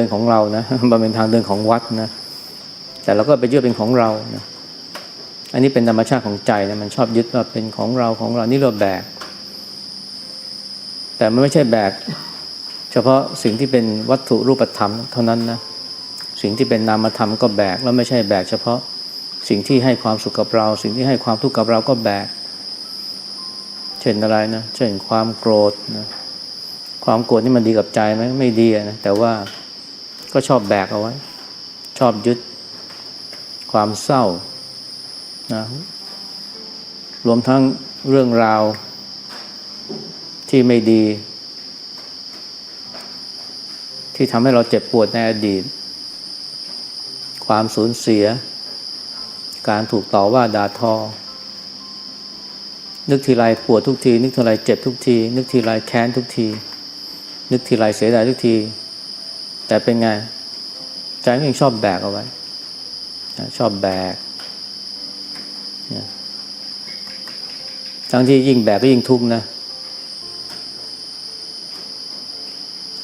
ดินของเรานะมันเป็นทางเดินของวัดนะแต่เราก็ไปยึดเป็นของเรานะอันนี้เป็นธรรมชาติของใจนะมันชอบยึดว่าเป็นของเราของเรานี่เราแบก แต่มันไม่ใช่แบก เฉพาะสิ่งที่เป็นวัตถุรูปธรรมเท่านั้นนะสิ่งที่เป็นนามธรรมก็แบกแล้วไม่ใช่แบก เฉพาะสิ่งที่ให้ความสุขกับเรา สิ่งที่ให้ความทุกข์กับเราก็แบก เช่นอะไรนะเช่นความโกรธนะความโกรธนี่มันดีกับใจไหมไม่ดีนะแต่ว่า ก็ชอบแบกเอาไว้ ชอบยึดความเศร้านะรวมทั้งเรื่องราวที่ไม่ดี ที่ทำให้เราเจ็บปวดในอดีต ความสูญเสีย การถูกต่อว่าด่าทอ นึกทีไรปวดทุกที นึกทีไรเจ็บทุกที นึกทีไรแค้นทุกที นึกทีไรเสียดายทุกที แต่เป็นไง ใจมันยังชอบแบกเอาไว้ ชอบแบกทั้งที่ยิ่งแบกก็ยิ่งทุกข์นะ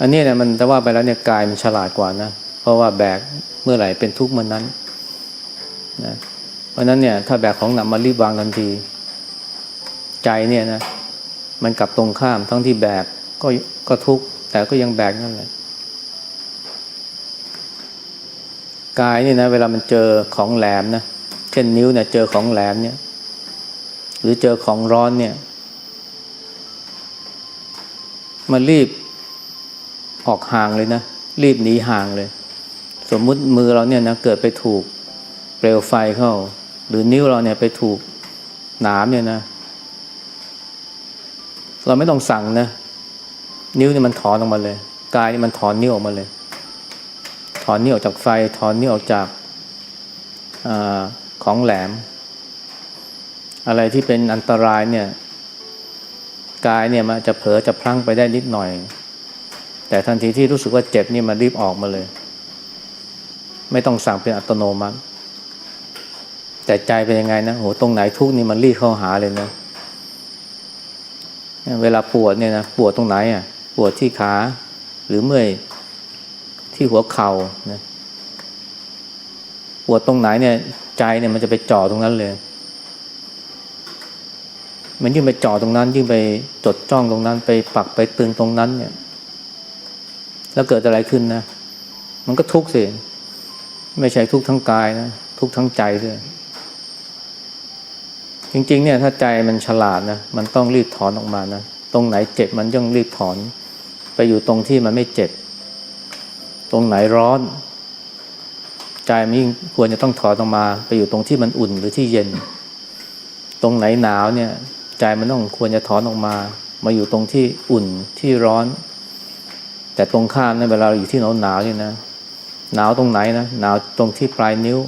อันนี้เนี่ยมันจะว่าไปแล้วเนี่ยกายมันฉลาดกว่านะ เพราะว่าแบกเมื่อไหร่เป็นทุกข์เมื่อนนั้นนะเพราะนั้นเนี่ยถ้าแบกของหนักมารีบวางทันที ใจเนี่ยนะ มันกลับตรงข้ามทั้งที่แบกก็ก็ทุกข์แต่ก็ยังแบกนั่นแหละ กายนี่นะเวลามันเจอของแหลมนะเช่นนิ้วเนี่ยเจอของแหลมเนี่ย หรือเจอของร้อนเนี่ย มันรีบออกห่างเลยนะ รีบหนีห่างเลย สมมุติมือเราเนี่ยนะเกิดไปถูกเปลวไฟเข้า หรือนิ้วเราเนี่ยไปถูกหนามเนี่ยนะ เราไม่ต้องสั่งนะ นิ้วนี่มันถอนออกมาเลย กายนี่มันถอนนิ้วออกมาเลย ถอนนิ้วออกจากไฟ ถอนนิ้วออกจากอของแหลม อะไรที่เป็นอันตรายเนี่ยกายเนี่ยมันจะเผลอจะพลั้งไปได้นิดหน่อย แต่ทันทีที่รู้สึกว่าเจ็บนี่มันรีบออกมาเลย ไม่ต้องสั่งเป็นอัตโนมัติ แต่ใจเป็นยังไงนะโหตรงไหนทุกนี่มันรีบเข้าหาเลยนะเวลาปวดเนี่ยนะปวดตรงไหนอะ ปวดที่ขาหรือเมื่อย ที่หัวเข่านะปวดตรงไหนเนี่ย ใจเนี่ยมันจะไปจ่อตรงนั้นเลย มันยิ่งไปจ่อตรงนั้น ยิ่งไปจดจ้องตรงนั้น ไปปักไปตึงตรงนั้น เนี่ย แล้วเกิดอะไรขึ้นนะ มันก็ทุกข์สิไม่ใช่ทุกข์ทั้งกายนะทุกข์ทั้งใจด้วยจริงๆ เนี่ย ถ้าใจมันฉลาดนะมันต้องรีบถอนออกมานะตรงไหนเจ็บมันย่องรีบถอน ไปอยู่ตรงที่มันไม่เจ็บ ตรงไหนร้อน ใจมันยิ่งควรจะต้องถอนออกมา ไปอยู่ตรงที่มันอุ่นหรือที่เย็น ตรงไหนหนาวเนี่ย ใจมันต้องควรจะถอนออกมา มาอยู่ตรงที่อุ่นที่ร้อน แต่ตรงข้ามเนี่ยเวลาเราอยู่ที่หนาวหนาวเนี่ยนะหนาวตรงไหนนะหนาวตรงที่ปลายนิ้ว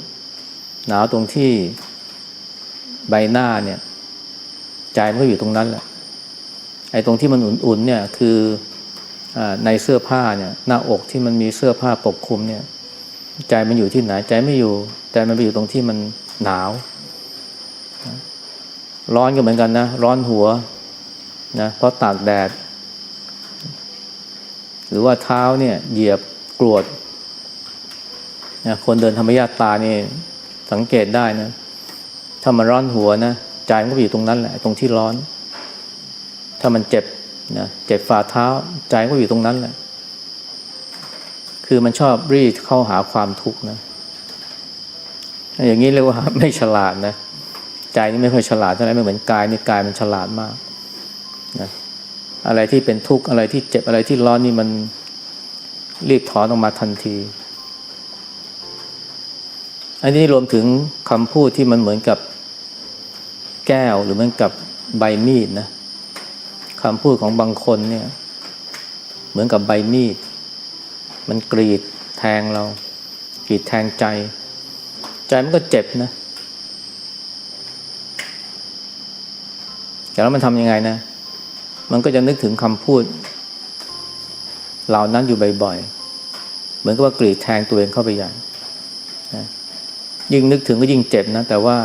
หนาวตรงที่ใบหน้าเนี่ย ใจมันก็อยู่ตรงนั้นแหละไอ้ตรงที่มันอุ่นๆเนี่ย คือ ในเสื้อผ้าเนี่ยหน้าอกที่มันมีเสื้อผ้าปกคลุมเนี่ย ใจมันอยู่ที่ไหนใจไม่อยู่ ใจมันไปอยู่ตรงที่มันหนาว ร้อนก็เหมือนกันนะ ร้อนหัวนะเพราะตากแดด หรือว่าเท้าเนี่ย เหยียบกรวดนะคนเดินธรรมญาตานี่สังเกตได้นะถ้ามันร้อนหัวนะใจมันก็ไปอยู่ตรงนั้นแหละ ตรงที่ร้อน ถ้ามันเจ็บ นะเจ็บฝ่าเท้าใจก็อยู่ตรงนั้นแหละคือมันชอบรีดเข้าหาความทุกข์นะอย่างนี้เรียกว่าไม่ฉลาดนะใจนี่ไม่ค่อยฉลาดเท่าไหร่ไม่เหมือนกายนี่กายมันฉลาดมากนะอะไรที่เป็นทุกข์อะไรที่เจ็บอะไรที่ร้อนนี่มันรีบถอนออกมาทันที อันนี้รวมถึงคำพูดที่มันเหมือนกับแก้วหรือเหมือนกับใบมีดนะ คำพูดของบางคนเนี่ย เหมือนกับใบมีด มันกรีดแทงเรา กรีดแทงใจ ใจมันก็เจ็บนะ แต่แล้วมันทำยังไงนะ มันก็จะนึกถึงคำพูด เหล่านั้นอยู่บ่อยๆ เหมือนกับว่ากรีดแทงตัวเองเข้าไปอย่ยิ่งนึกถึงก็ยิ่งเจ็บนะ แต่ว่า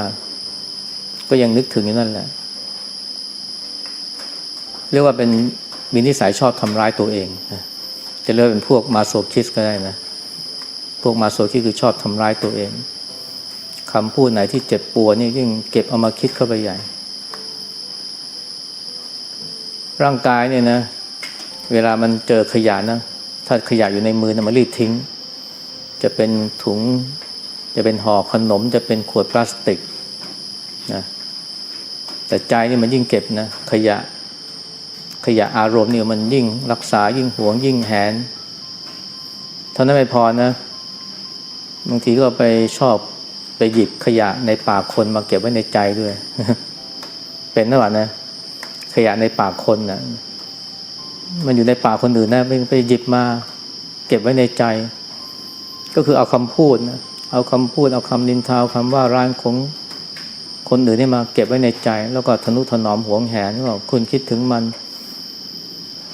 ก็ยังนึกถึงอยู่นั่นแหละ เรียกว่าเป็นมีนิสัยชอบทำร้ายตัวเองนะจะเรียกเป็นพวกมาโซคิสก็ได้นะ พวกมาโซคิคือชอบทำร้ายตัวเองคำพูดไหนที่เจ็บปวดนี่ยิ่งเก็บเอามาคิดเข้าไปใหญ่ ร่างกายเนี่ยนะ เวลามันเจอขยะนะ ถ้าขยะอยู่ในมือนะมันรีบทิ้ง จะเป็นถุง จะเป็นห่อขนม จะเป็นขวดพลาสติกนะแต่ใจนี่มันยิ่งเก็บนะ ขยะ ขยะอารมณ์เนี่ยมันยิ่งรักษายิ่งหวงยิ่งแหนเท่านั้นไม่พอนะ บางทีก็ไปชอบไปหยิบขยะในปากคนมาเก็บไว้ในใจด้วย เป็นนะวะนะ ขยะในปากคนนะมันอยู่ในปากคนอื่นนะไปไปหยิบมา เก็บไว้ในใจ ก็คือเอาคำพูดนะเอาคำพูดเอาคำนินทาเอาคำว่าร้ายของคนอื่นนี่มาเก็บไว้ในใจ แล้วก็ทนุถนอมหวงแหนว่าคุณคิดถึงมัน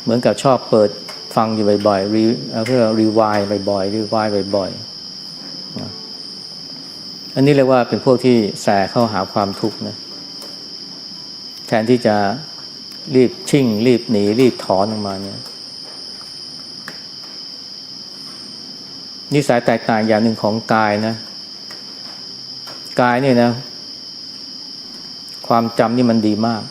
เหมือนกับชอบเปิดฟังอยู่บ่อยๆรีเพื่อรีวายบ่อยๆรีวายบ่อยๆอันนี้เรียกว่าเป็นพวกที่แสเข้าหาความทุกข์นะแทนที่จะรีบชิ่ง รีบหนี รีบถอนออกมาเนี่ยนิสัยแตกต่างอย่างหนึ่งของกายนะ กายเนี่ยนะ ความจำนี่มันดีมาก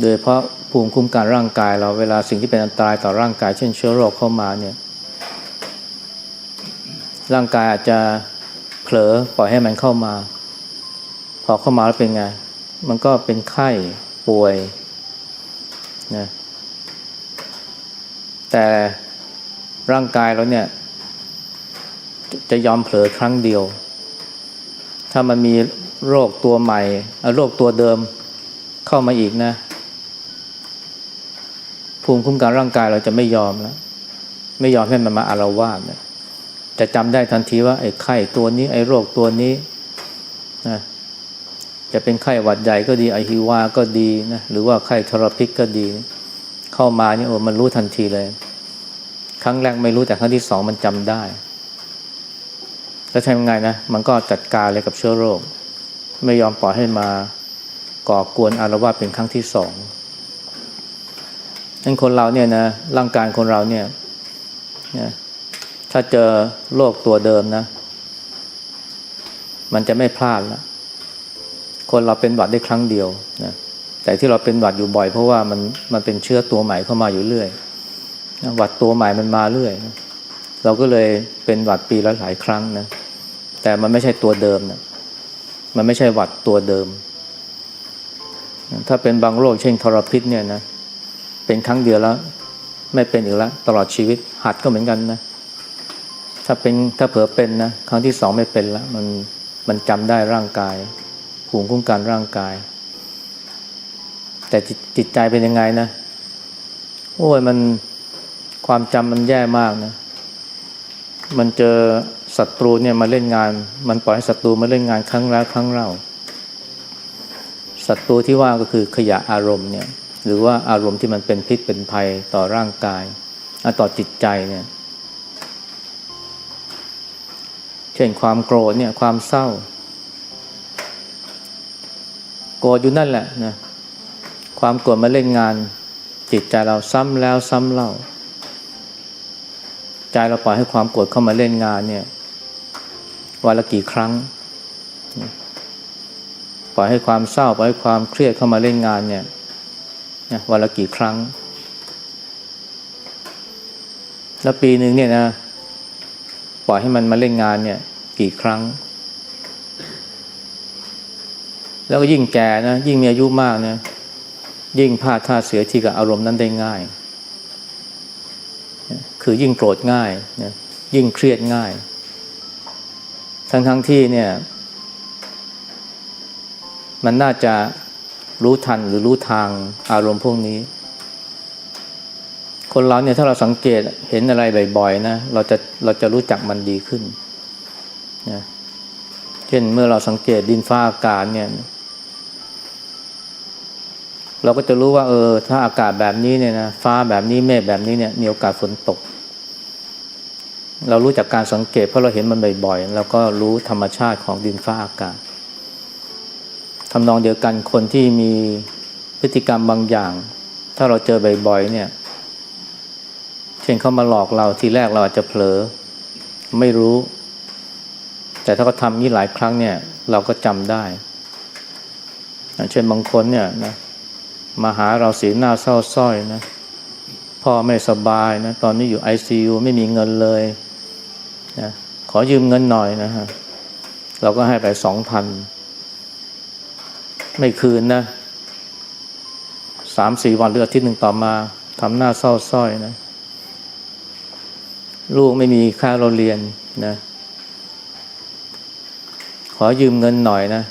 โดยเพราะ ภูมิคุ้มกันร่างกายเราเวลาสิ่งที่เป็นอันตรายต่อร่างกาย เช่นเชื้อโรคเข้ามาเนี่ยร่างกายอาจจะเผลอปล่อยให้มันเข้ามา พอเข้ามาแล้วเป็นไง มันก็เป็นไข้ป่วยนะแต่ร่างกายเราเนี่ยจะยอมเผลอครั้งเดียว ถ้ามันมีโรคตัวใหม่โรคตัวเดิมเข้ามาอีกนะ ภูมิคุ้มกันร่างกายเราจะไม่ยอมแล้ว ไม่ยอมให้มันมาอารวาสเนี่ยจะจำได้ทันทีว่าไอ้ไข้ตัวนี้ ไอ้โรคตัวนี้นะจะเป็นไข้หวัดใหญ่ก็ดีไอฮิวาก็ดีนะหรือว่าไข้ทรพิษก็ดี เข้ามาเนี่ยโอ้มันรู้ทันทีเลย ครั้งแรกไม่รู้แต่ครั้งที่สองมันจำได้แล้วทำยังไงนะมันก็จัดการเลยกับเชื้อโรค ไม่ยอมปล่อยให้มาก่อกวนอารวาสเป็นครั้งที่สอง นั้นคนเราเนี่ยนะร่างกายคนเราเนี่ยนะถ้าเจอโรคตัวเดิมนะ มันจะไม่พลาดแล้วคนเราเป็นหวัดได้ครั้งเดียวนะแต่ที่เราเป็นหวัดอยู่บ่อย เพราะว่ามันมันเป็นเชื้อตัวใหม่เข้ามาอยู่เรื่อยหวัดตัวใหม่มันมาเรื่อย เราก็เลยเป็นหวัดปีละหลายครั้งนะแต่มันไม่ใช่ตัวเดิมนะมันไม่ใช่หวัดตัวเดิม ถ้าเป็นบางโรคเช่นทรพิษเนี่ยนะ เป็นครั้งเดียวแล้ว ไม่เป็นอีกแล้วตลอดชีวิต หัดก็เหมือนกันนะ ถ้าเป็นถ้าเผลอเป็นนะครั้งที่สองไม่เป็นแล้วมันมันจำได้ร่างกายภูมิคุ้มกันร่างกาย แต่จิตใจเป็นยังไงนะโอ้ยมันความจำมันแย่มากนะ มันเจอศัตรูเนี่ยมาเล่นงาน มันปล่อยให้ศัตรูมาเล่นงานครั้งแล้วครั้งเล่าศัตรูที่ว่าก็คือขยะอารมณ์เนี่ย หรือว่าอารมณ์ที่มันเป็นพิษเป็นภัยต่อร่างกายต่อจิตใจเนี่ยเช่นความโกรธเนี่ยความเศร้า โกรธอยู่นั่นแหละนะความโกรธมาเล่นงาน จิตใจเราซ้ำแล้วซ้ำเล่า ใจเราปล่อยให้ความโกรธเข้ามาเล่นงานเนี่ยวันละกี่ครั้งปล่อยให้ความเศร้าปล่อยให้ความเครียดเข้ามาเล่นงานเนี่ย วันละกี่ครั้ง แล้วปีหนึ่งเนี่ยนะ ปล่อยให้มันมาเล่นงานเนี่ย กี่ครั้ง แล้วก็ยิ่งแก่นะ ยิ่งมีอายุมากนะ ยิ่งพลาดท่าเสียทีกับอารมณ์นั้นได้ง่าย คือยิ่งโกรธง่ายนะยิ่งเครียดง่าย ทั้งทั้งที่เนี่ย มันน่าจะ รู้ทันหรือรู้ทางอารมณ์พวกนี้ คนเราเนี่ยถ้าเราสังเกตเห็นอะไรบ่อยๆนะเราจะเราจะรู้จักมันดีขึ้นนะเช่นเมื่อเราสังเกตดินฟ้าอากาศเนี่ย เราก็จะรู้ว่า เออ ถ้าอากาศแบบนี้เนี่ยนะฟ้าแบบนี้เมฆแบบนี้เนี่ยมีโอกาสฝนตก เรารู้จากการสังเกตเพราะเราเห็นมันบ่อยๆแล้วก็รู้ธรรมชาติของดินฟ้าอากาศ ทำนองเดียวกันคนที่มีพฤติกรรมบางอย่าง ถ้าเราเจอบ่อยๆเนี่ย เช่นเขามาหลอกเราทีแรกเราอาจจะเผลอ ไม่รู้ แต่ถ้าเขาทำนี้หลายครั้งเนี่ย เราก็จำได้เช่นบางคนเนี่ยนะมาหาเราสีหน้าเศร้าส้อยนะพ่อไม่สบายนะตอนนี้อยู่ ICU ไม่มีเงินเลยนะขอยืมเงินหน่อยนะฮะเราก็ให้ไปสองพัน ไม่คืนนะสามสี่วันหรืออาทิตย์หนึ่งต่อมาทำหน้าเศร้าส้อยนะ ลูกไม่มีค่าเราเรียนนะ ขอยืมเงินหน่อยนะ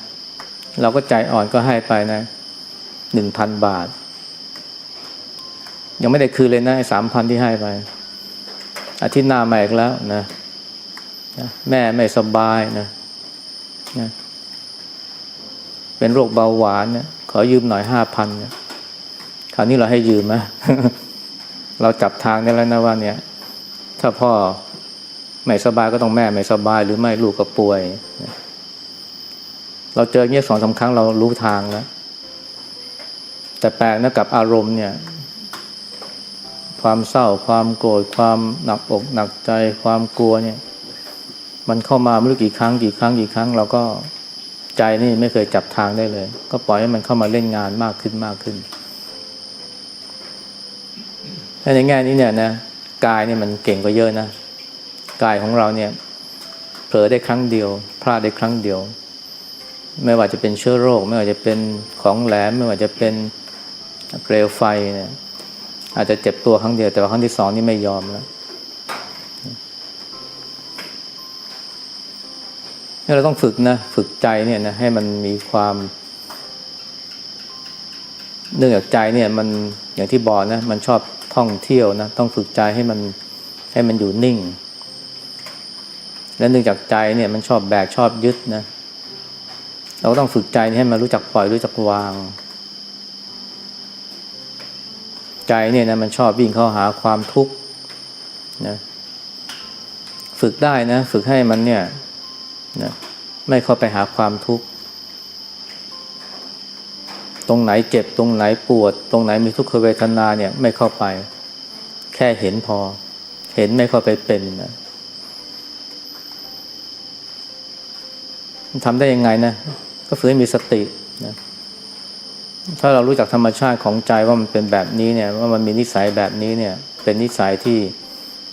เราก็ใจอ่อนก็ให้ไปนะหนึ่งพันบาท ยังไม่ได้คืนเลยนะสามพันที่ให้ไป อาทิตย์หน้ามาอีกแล้วนะนะ แม่ไม่สบายนะนะ เป็นโรคเบาหวานเนะขอยืมหน่อยห้าพันเนะคราวนี้เราให้ยืมไหมเราจับทางได้แล้วนะว่าเนี่ย ถ้าพ่อไม่สบายก็ต้องแม่ไม่สบาย หรือไม่ลูกก็ป่วย เราเจอเงี้ยสองสาครั้งเรารู้ทางแล้วแต่แปลกนะกับอารมณ์เนี่ย ความเศร้าความโกรธความหนักอกหนักใจความกลัวเนี่ย มันเข้ามาไม่รู้กี่ครั้งกี่ครั้งกี่ครั้งเราก็ ใจนี่ไม่เคยจับทางได้เลย ก็ปล่อยให้มันเข้ามาเล่นงานมากขึ้นมากขึ้นในแง่นี้เนี่ยนะกายเนี่ยมันเก่งกว่าเยอะนะกายของเราเนี่ยเผลอได้ครั้งเดียว พลาดได้ครั้งเดียว ไม่ว่าจะเป็นเชื้อโรค ไม่ว่าจะเป็นของแหลม ไม่ว่าจะเป็นเปลวไฟเนี่ยอาจจะเจ็บตัวครั้งเดียวแต่ว่าครั้งที่สองนี่ไม่ยอมแล้ว เราต้องฝึกนะฝึกใจเนี่ยนะให้มันมีความ เนื่องจากใจเนี่ยมันอย่างที่บอกนะมันชอบท่องเที่ยวนะต้องฝึกใจให้มันให้มันอยู่นิ่ง และเนื่องจากใจเนี่ยมันชอบแบกชอบยึดนะ เราก็ต้องฝึกใจให้มันรู้จักปล่อยรู้จักวาง ใจเนี่ยนะมันชอบวิ่งเข้าหาความทุกข์นะฝึกได้นะ ฝึกให้มันเนี่ย นะไม่เข้าไปหาความทุกข์ ตรงไหนเจ็บตรงไหนปวด ตรงไหนมีทุกขเวทนาเนี่ยไม่เข้าไป แค่เห็นพอ เห็นไม่เข้าไปเป็นนะทำได้ยังไงนะ ก็ฝึกให้มีสตินะถ้าเรารู้จักธรรมชาติของใจว่ามันเป็นแบบนี้เนี่ย ว่ามันมีนิสัยแบบนี้เนี่ย เป็นนิสัยที่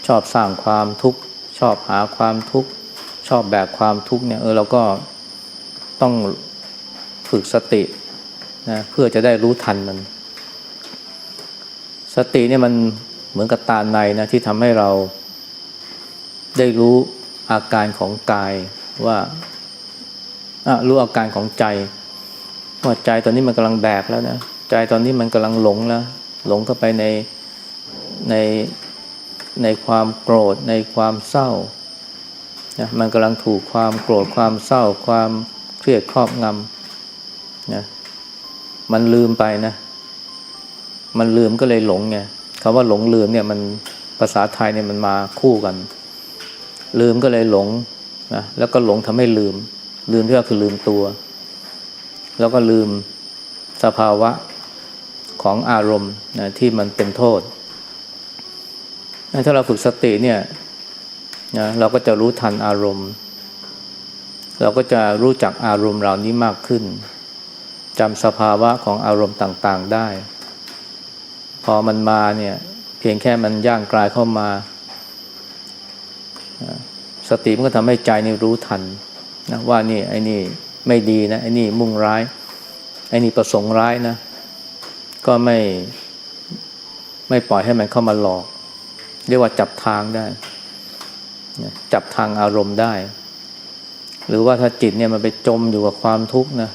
ชอบสร้างความทุกข์ ชอบหาความทุกข์ อบแบกความทุกข์เนี่ยเออเราก็ต้องฝึกสตินะเพื่อจะได้รู้ทันมัน สติเนี่ยมันเหมือนกับตาในนะที่ทำให้เราได้รู้อาการของกายว่ารู้อาการของใจ ว่าใจตอนนี้มันกำลังแบกแล้วนะใจตอนนี้มันกำลังหลงแล้ว หลงเข้าไปในในในความโกรธในความเศร้า นะมันกำลังถูกความโกรธความเศร้าความเครียดครอบงำนะมันลืมไปนะ มันลืมก็เลยหลงไงคำว่าหลงลืมเนี่ยมันภาษาไทยเนี่ยมันมาคู่กัน ลืมก็เลยหลงนะแล้วก็หลงทำให้ลืม ลืมที่ว่าคือลืมตัว แล้วก็ลืมสภาวะของอารมณ์นะที่มันเป็นโทษ ถ้าเราฝึกสติเนี่ย นะเราก็จะรู้ทันอารมณ์ เราก็จะรู้จักอารมณ์เหล่านี้มากขึ้นจำสภาวะของอารมณ์ต่างๆได้ พอมันมาเนี่ยเพียงแค่มันย่างกลายเข้ามา สติมันก็ทำให้ใจนี่รู้ทันนะว่านี่ไอ้นี่ไม่ดีนะไอ้นี่มุ่งร้าย ไอ้นี่ประสงค์ร้ายนะ ก็ไม่ไม่ปล่อยให้มันเข้ามาหลอก เรียกว่าจับทางได้ จับทางอารมณ์ได้ หรือว่าถ้าจิตเนี่ยมันไปจมอยู่กับความทุกข์นะ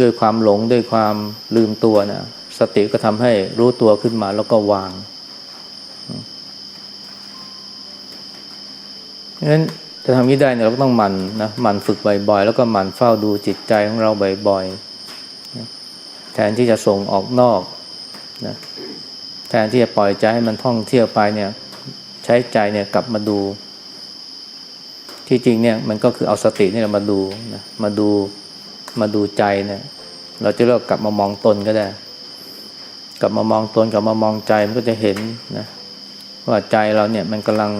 ด้วยความหลงด้วยความลืมตัวนะสติก็ทำให้รู้ตัวขึ้นมาแล้วก็วางเพราะฉะนั้นจะทำนี้ได้เนี่ยเราก็ต้องหมั่นนะหมั่นฝึกบ่อยๆ แล้วก็หมั่นเฝ้าดูจิตใจของเราบ่อยๆแทนที่จะส่งออกนอกนะแทนที่จะปล่อยใจให้มันท่องเที่ยวไปเนี่ย ช้ใจเนี่ยกลับมาดู ที่จริงเนี่ยมันก็คือเอาสตินี่มาดูนะมาดูมาดูใจเนี่ย เราจะเรียกกลับมามองตนก็ได้ กลับมามองตนกลับมามองใจมันก็จะเห็นนะว่าใจเราเนี่ยมันกำลัง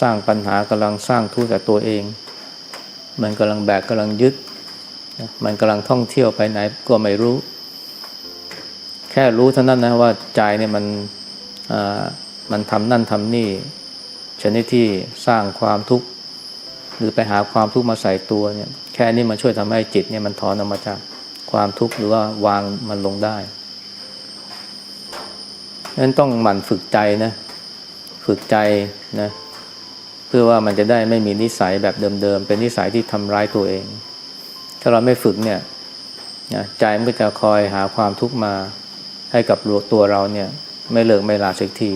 สร้างปัญหากำลังสร้างทุกข์กับตัวเอง มันกำลังแบกกำลังยึดมันกำลังท่องเที่ยวไปไหนก็ไม่รู้ แค่รู้เท่านั้นนะว่าใจเนี่ยมันอ่า มันทำนั่นทำนี่ ชนิดที่สร้างความทุกข์ หรือไปหาความทุกข์มาใส่ตัวเนี่ยแค่นี้มันช่วยทำให้จิตเนี่ยมันถอนออกมาจากความทุกข์หรือว่าวางมันลงได้ฉะนั้นต้องหมั่นฝึกใจนะฝึกใจนะเพื่อว่ามันจะได้ไม่มีนิสัยแบบเดิมๆ เป็นนิสัยที่ทำร้ายตัวเอง ถ้าเราไม่ฝึกเนี่ยใจมันก็จะคอยหาความทุกข์มาให้กับตัวเราเนี่ย ไม่เลิกไม่ลาสักที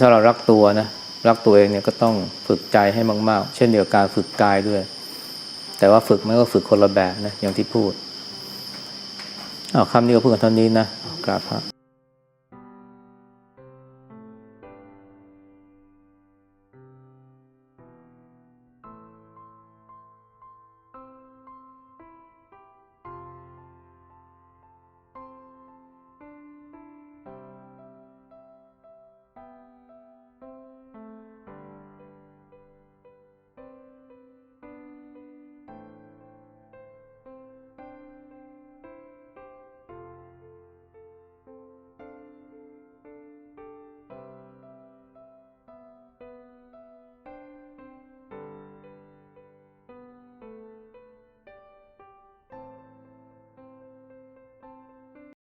ถ้าเรารักตัวนะรักตัวเองเนี่ยก็ต้องฝึกใจให้มาก ๆ เช่นเดียวกับการฝึกกายด้วย แต่ว่าฝึกมันก็ฝึกคนละแบบนะอย่างที่พูดเอาคำนี้ก็พูดกันเท่านี้นะกราบพระ